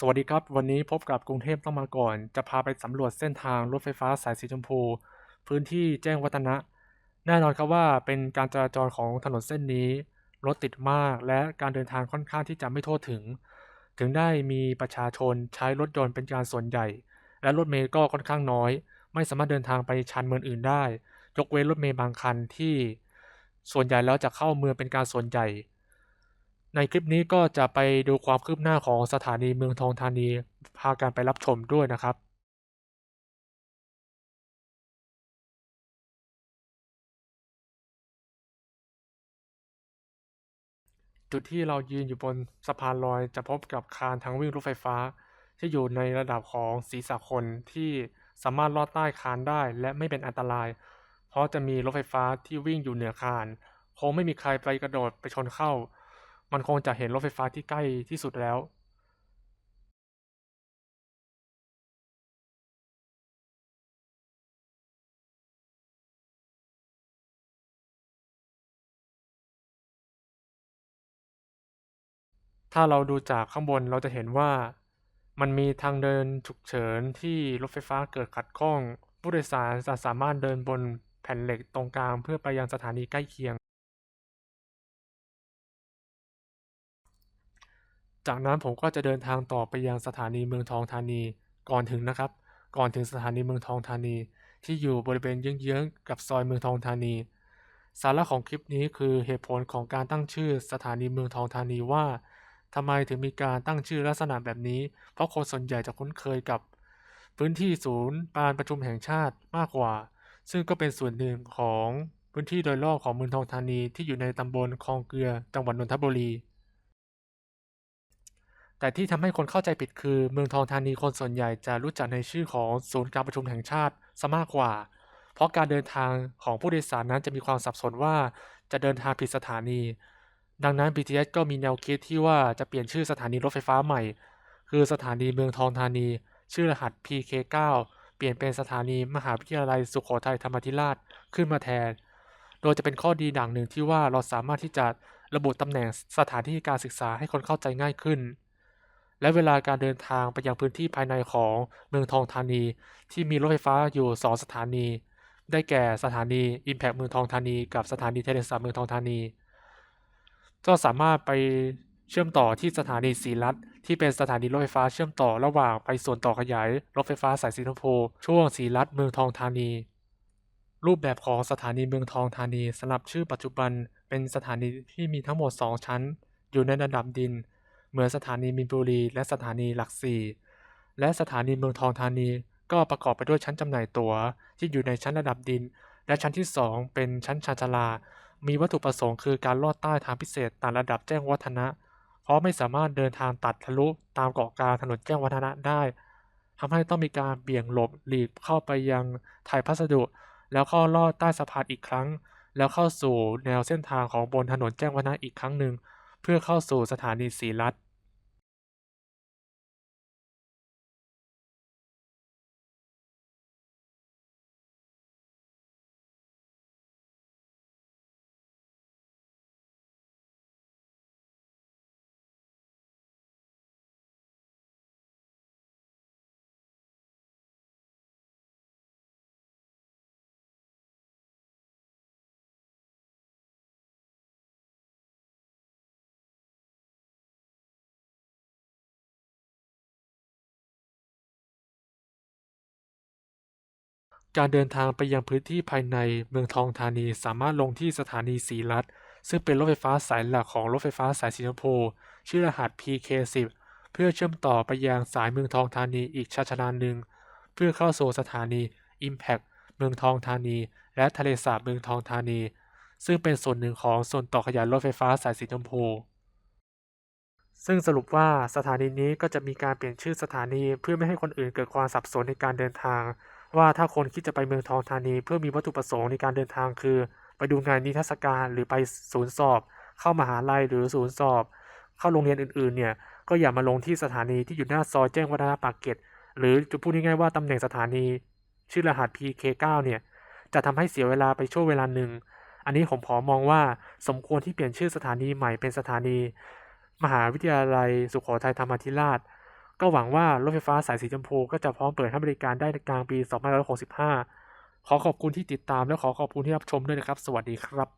สวัสดีครับ วันนี้พบกับกรุงเทพต้องมาก่อน จะพาไปสำรวจเส้นทางรถไฟฟ้าสายสีชมพู พื้นที่แจ้งวัฒนะ แน่นอนครับว่าเป็นการจราจรของถนนเส้นนี้ รถติดมากและการเดินทางค่อนข้างที่จะไม่ทั่วถึง ถึงได้มีประชาชนใช้รถยนต์เป็นการส่วนใหญ่ และรถเมล์ก็ค่อนข้างน้อย ไม่สามารถเดินทางไปชานเมืองอื่นได้ ยกเว้นรถเมล์บางคันที่ ส่วนใหญ่แล้วจะเข้าเมืองเป็นการส่วนใหญ่ ในคลิปนี้ก็จะไปดูความคืบหน้าของสถานีเมืองทองธานี พากันไปรับชมด้วยนะครับจุดที่เรายืนอยู่บนสะพานลอยจะพบกับคานทางวิ่งรถไฟฟ้า ที่อยู่ในระดับของศีรษะคนที่สามารถลอดใต้คานได้และไม่เป็นอันตราย เพราะจะมีรถไฟฟ้าที่วิ่งอยู่เหนือคาน คงไม่มีใครไปกระโดดไปชนเข้า มันคงจะเห็นรถไฟฟ้าที่ใกล้ที่สุดแล้วถ้าเราดูจากข้างบนเราจะเห็นว่ามันมีทางเดินฉุกเฉินที่รถไฟฟ้าเกิดขัดข้อง ผู้โดยสารจะสามารถเดินบนแผ่นเหล็กตรงกลางเพื่อไปยังสถานีใกล้เคียง จากนั้นผมก็จะเดินทางต่อไปยังสถานีเมืองทองธานีก่อนถึงนะครับ ก่อนถึงสถานีเมืองทองธานี ที่อยู่บริเวณเยื้องๆกับซอยเมืองทองธานี สาระของคลิปนี้คือเหตุผลของการตั้งชื่อสถานีเมืองทองธานีว่าทำไมถึงมีการตั้งชื่อลักษณะแบบนี้ เพราะคนส่วนใหญ่จะคุ้นเคยกับ พื้นที่ศูนย์การประชุมแห่งชาติมากกว่า ซึ่งก็เป็นส่วนหนึ่งของพื้นที่โดยรอบของเมืองทองธานีที่อยู่ในตำบลคลองเกลือจังหวัดนนทบุรี แต่ที่ทำให้คนเข้าใจผิดคือ เมืองทองธานีคนส่วนใหญ่จะรู้จักในชื่อของศูนย์การประชุมแห่งชาติซะมากกว่า เพราะการเดินทางของผู้โดยสารนั้นจะมีความสับสนว่าจะเดินทางผิดสถานี ดังนั้น BTS ก็มีแนวคิดที่ว่าจะเปลี่ยนชื่อสถานีรถไฟฟ้าใหม่ คือสถานีเมืองทองธานี ชื่อรหัส PK9 เปลี่ยนเป็นสถานีมหาวิทยาลัยสุโขทัยธรรมธิราชขึ้นมาแทน โดยจะเป็นข้อดีอย่างหนึ่งที่ว่าเราสามารถที่จะระบุตำแหน่งสถานที่การศึกษาให้คนเข้าใจง่ายขึ้น และเวลาการเดินทางไปยังพื้นที่ภายในของเมืองทองธานี ที่มีรถไฟฟ้าอยู่ 2 สถานี ได้แก่สถานี Impact เมืองทองธานี กับสถานีเทเลสาเมืองทองธานี ก็สามารถไปเชื่อมต่อที่สถานีศรีรัตที่เป็นสถานีรถไฟฟ้าเชื่อมต่อระหว่างไปส่วนต่อขยายรถไฟฟ้าสายสีชมพูช่วงศรีรัตเมืองทองธานี รูปแบบของสถานีเมืองทองธานีสำหรับชื่อปัจจุบันเป็นสถานีที่มีทั้งหมด 2 ชั้น อยู่ในระดับดิน เหมือนสถานีมินบุรี และสถานีหลักสี่และสถานีเมืองทองธานี ก็ประกอบไปด้วยชั้นจำหน่ายตั๋ว ที่อยู่ในชั้นระดับดิน และชั้นที่ 2 เป็นชั้นชานชาลา มีวัตถุประสงค์คือการลอดใต้ทางพิเศษตามระดับแจ้งวัฒนะ เพราะไม่สามารถเดินทางตัดทะลุตามเกาะกลางถนนแจ้งวัฒนะได้ทำให้ต้องมีการเบี่ยงหลบหลีกเข้าไปยังไทยพัสดุ แล้วเข้าลอดใต้สะพานอีกครั้ง แล้วเข้าสู่แนวเส้นทางของบนถนนแจ้งวัฒนะอีกครั้งหนึ่ง เพื่อเข้าสู่สถานีศรีรัตน์ การเดินทางไปยังพื้นที่ภายในเมืองทองธานีสามารถลงที่สถานีศรีรัตซึ่งเป็นรถไฟฟ้าสายหลักของรถไฟฟ้าสายสีชมพูชื่อรหัส PK10 เพื่อเชื่อมต่อไปยังสายเมืองทองธานีอีกชานชาลาหนึ่ง เพื่อเข้าสู่สถานี Impact เมืองทองธานี และทะเลสาบเมืองทองธานี ซึ่งเป็นส่วนหนึ่งของส่วนต่อขยายรถไฟฟ้าสายสีชมพูซึ่งสรุปว่าสถานีนี้ก็จะมีการเปลี่ยนชื่อสถานีเพื่อไม่ให้คนอื่นเกิดความสับสนในการเดินทาง ว่าถ้าคนคิดจะไปเมืองทองธานี เพื่อมีวัตถุประสงค์ในการเดินทางคือ ไปดูงานนิทรรศการหรือไปศูนย์สอบ เข้ามหาลัยหรือศูนย์สอบ เข้าโรงเรียนอื่นๆเนี่ยก็อย่ามาลงที่สถานีที่อยู่หน้าซอยแจ้งวัฒนะปากเกร็ดหรือจะพูดง่ายๆว่าตำแหน่งสถานี ชื่อรหัส PK9 เนี่ยจะทำให้เสียเวลาไปช่วงเวลาหนึ่ง อันนี้ผมขอมองว่าสมควรที่เปลี่ยนชื่อสถานีใหม่เป็นสถานี มหาวิทยาลัยสุโขทัยธรรมาธิราช ก็หวังว่ารถไฟฟ้าสายสีชมพูก็จะพร้อมเปิดให้บริการได้ในกลางปี 2565 ขอขอบคุณที่ติดตามและขอขอบคุณที่รับชมด้วยนะครับ สวัสดีครับ